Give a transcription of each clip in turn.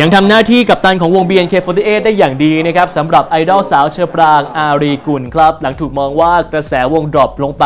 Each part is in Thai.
ยังทำหน้าที่กับตันของวง BNK48 ได้อย่างดีนะครับสำหรับไอดอลสาวเชอปรางอารีกุลครับ หลังถูกมองว่ากระแสวงดรอปลงไป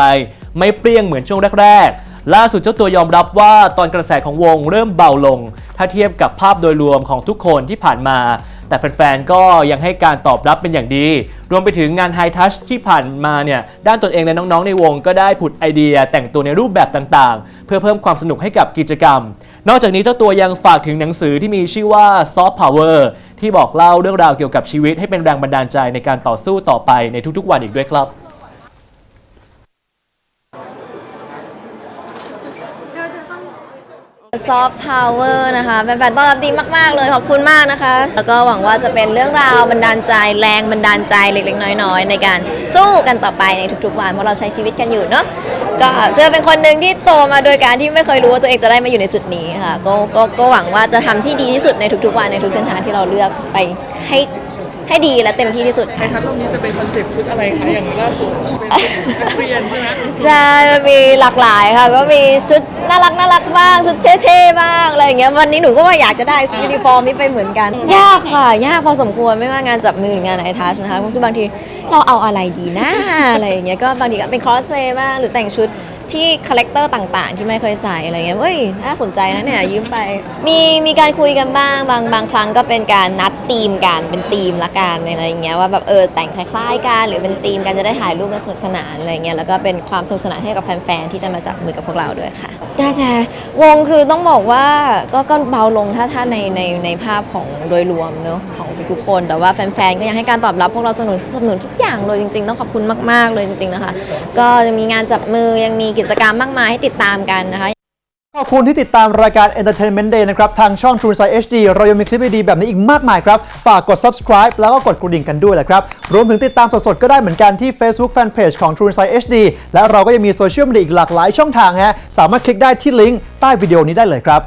ไม่เปรี้ยงเหมือนช่วงแรก ๆ ล่าสุดเจ้าตัวยอมรับว่าตอนกระแสของวงเริ่มเบาลง ถ้าเทียบกับภาพโดยรวมของทุกคนที่ผ่านมา แต่แฟนๆ ก็ยังให้การตอบรับเป็นอย่างดี รวมไปถึงงานไฮทัชที่ผ่านมาเนี่ยด้านตนเองและน้องๆในวงก็ได้ผุดไอเดียแต่งตัวในรูปแบบต่างๆ เพื่อเพิ่มความสนุกให้กับกิจกรรม นอกจากนี้เจ้าตัวยังฝากถึงหนังสือที่มีชื่อว่า Soft Power ที่บอกเล่าเรื่องราวเกี่ยวกับชีวิตให้เป็นแรงบันดาลใจในการต่อสู้ต่อไปในทุกๆวันอีกด้วยครับ ซอฟต์พาวเวอร์นะคะแฟนๆต้อนรับดีมาก ๆ เลยขอบคุณมากนะคะ แล้วก็หวังว่าจะเป็นเรื่องราวบันดาลใจแรงบันดาลใจเล็ก ๆ น้อย ๆ ในการสู้กันต่อไปในทุกๆวันเพราะเราใช้ชีวิตกันอยู่เนาะ ก็เชื่อเป็นคนหนึ่งที่โตมาโดยการที่ไม่เคยรู้ว่าตัวเองจะได้มาอยู่ในจุดนี้ค่ะก็ก็ก็หวังว่าจะทำที่ดีที่สุดในทุกๆวันในทุกเส้นทางที่เราเลือกไปให้ ให้ดีและเต็มที่ที่สุดไททัศน์รอบนี้จะเป็นคอนเซ็ปต์ชุดอะไรคะอย่างล่าสุดเป็นชุดนักเรียนใช่ไหมใช่มันมีหลากหลายค่ะ ก็มีชุดน่ารักน่ารักบ้าง ชุดเท่ๆบ้างอะไรอย่างเงี้ย วันนี้หนูก็ว่าอยากจะได้ยูนิฟอร์มนี้ไปเหมือนกัน ยากค่ะ ยากพอสมควร ไม่ว่างานจับมือหรืองานไอทัชนะคะ คือบางทีเราเอาอะไรดีนะอะไรอย่างเงี้ย ก็บางทีก็เป็นคอสเพลย์บ้าง หรือแต่งชุดที่คาแรคเตอร์ต่างๆ ที่ไม่เคยใส่อะไรเงี้ยเฮ้ยน่าสนใจนะเนี่ยยืมไป มีมีการคุยกันบ้างบางบางครั้งก็เป็นการนัดทีมกันเป็นทีมละกันอะไรอย่างเงี้ยว่าแบบเออแต่งคล้ายๆกันหรือเป็นทีมกันจะได้ถ่ายรูปกันสนุกสนานอะไรเงี้ยแล้วก็เป็นความสนุกสนานให้กับแฟนๆที่จะมาจับมือกับพวกเราด้วยค่ะจ้าแจวงคือต้องบอกว่าก็ก็เบาลงถ้าถ้าในในในภาพของโดยรวมเนอะของทุกๆคนแต่ว่าแฟนๆก็ยังให้การตอบรับพวกเราสนับสนุนสนับสนุนทุกอย่างเลยจริง ๆ ต้องขอบคุณมากๆเลยจริง ๆนะคะ ก็ยังมีงานจับมือยังมีกิจกรรมมากมายให้ติดตามกันนะคะ ขอบคุณที่ติดตามรายการ Entertainment Day นะครับ ทางช่อง True Insight HD เรายังมีคลิปดีๆแบบนี้อีกมากมายครับ ฝากกด subscribe แล้วก็กดกระดิ่งกันด้วยแหละครับ รวมถึงติดตามสดๆ ก็ได้เหมือนกันที่ Facebook Fanpage ของ True Insight HD และเราก็ยังมีโซเชียลมีเดียอีกหลากหลายช่องทางฮะสามารถคลิกได้ที่ลิงก์ใต้วิดีโอนี้ได้เลยครับ